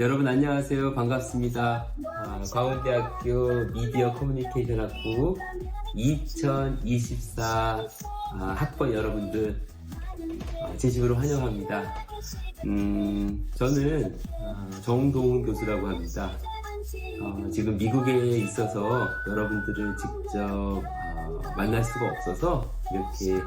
여러분 안녕하세요. 반갑습니다. 아, 광운대학교 미디어 커뮤니케이션 학부 2024 아, 학번 여러분들 아, 진심으로 환영합니다. 음, 저는 아, 정동훈 교수라고 합니다. 어, 지금 미국에 있어서 여러분들을 직접 아, 만날 수가 없어서 이렇게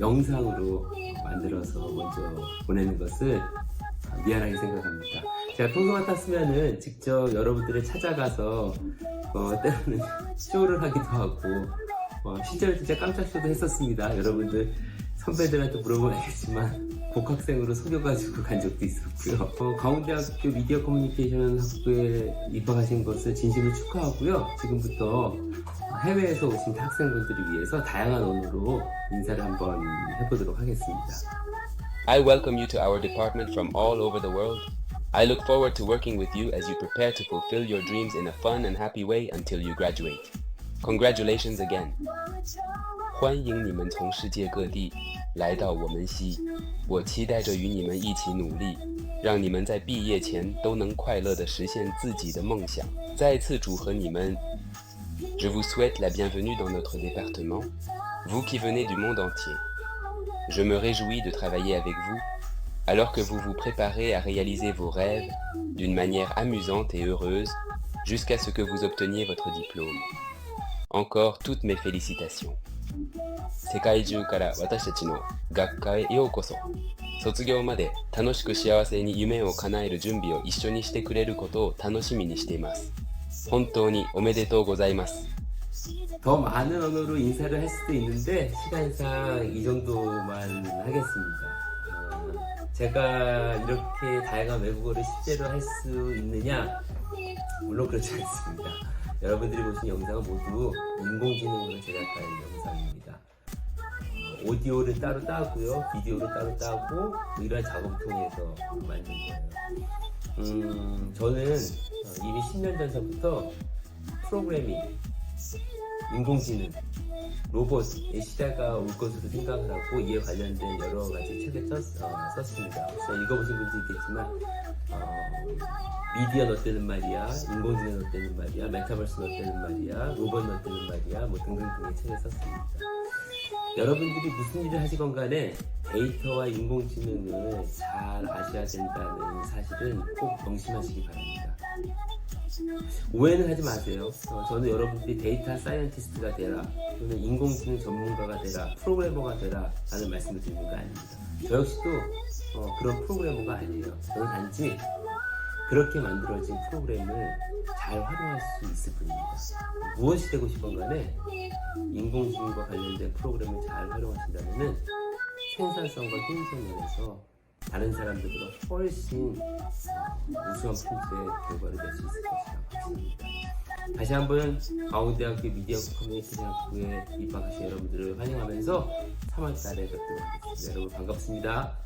영상으로 만들어서 먼저 보내는 것을 아, 미안하게 생각합니다. 제가 평소 같았으면은 직접 여러분들을 찾아가서 어, 때로는 쇼를 하기도 하고 어, 실제로 진짜 깜짝 쇼도 했었습니다. 여러분들 선배들한테 물어보면 알겠지만 복학생으로 속여가지고 간 적도 있었고요. 어, 강원대학교 미디어 커뮤니케이션 학부에 입학하신 것을 진심으로 축하하고요. 지금부터 해외에서 오신 학생분들을 위해서 다양한 언어로 인사를 한번 해보도록 하겠습니다. I welcome you to our department from all over the world. I look forward to working with you as you prepare to fulfill your dreams in a fun and happy way until you graduate. Congratulations again. 欢迎你们从世界各地来到我们系，我期待着与你们一起努力，让你们在毕业前都能快乐地实现自己的梦想。再次祝贺你们！Je vous souhaite la bienvenue dans notre département, vous qui venez du monde entier. Je me réjouis de travailler avec vous alors que vous vous préparez à réaliser vos rêves d'une manière amusante et heureuse jusqu'à ce que vous obteniez votre diplôme. Encore toutes mes félicitations. 世界中から私たちの学科へようこそ。卒業まで楽しく幸せに夢を叶える準備を一緒にしてくれることを楽しみにしています。本当におめでとうございます。 더 많은 언어로 인사를 할 수도 있는데 시간상 이 정도만 하겠습니다. 다 어, 제가 이렇게 다양한 외국어를 실제로 할 수 있느냐? 물론 그렇지 않습니다. 여러분들이 보신 영상은 모두 인공지능으로 제작한 영상입니다. 어, 오디오를 따로 따고요, 비디오를 따로 따고 뭐 이러한 작업을 통해서 만든 거예요. 음, 저는 어, 이미 10년 전서부터 프로그래밍 인공지능, 로봇 의 시대가 올 것으로 생각을 하고 이에 관련된 여러 가지 책을 썼, 어, 썼습니다. 그래서 읽어보신 분도 있겠지만 어, 미디어 어때는 말이야, 인공지능 어때는 말이야, 메타버스 어때는 말이야, 로봇 어때는 말이야, 뭐 등등등의 책을 썼습니다. 여러분들이 무슨 일을 하시건 간에 데이터와 인공지능을 잘 아셔야 된다는 사실은 꼭 명심하시기 바랍니다. 오해는 하지 마세요. 어, 저는 여러분들이 데이터 사이언티스트가 되라, 또는 인공지능 전문가가 되라, 프로그래머가 되라 라는 말씀을 드리는 거 아닙니다. 저 역시도 어, 그런 프로그래머가 아니에요. 저는 단지 그렇게 만들어진 프로그램을 잘 활용할 수 있을 뿐입니다. 무엇이 되고 싶건 간에 인공지능과 관련된 프로그램을 잘 활용하신다면 생산성과 효율성 면에서 다른 사람들보다 훨씬 어, 우수한 프로젝트의 결과를 낼 수 있을 것이라고 확신합니다. 다시 한번 강원대학교 미디어 커뮤니케이션 학부에 입학하신 여러분들을 환영하면서 3월달에 뵙도록 하겠습니다. 여러분 반갑습니다.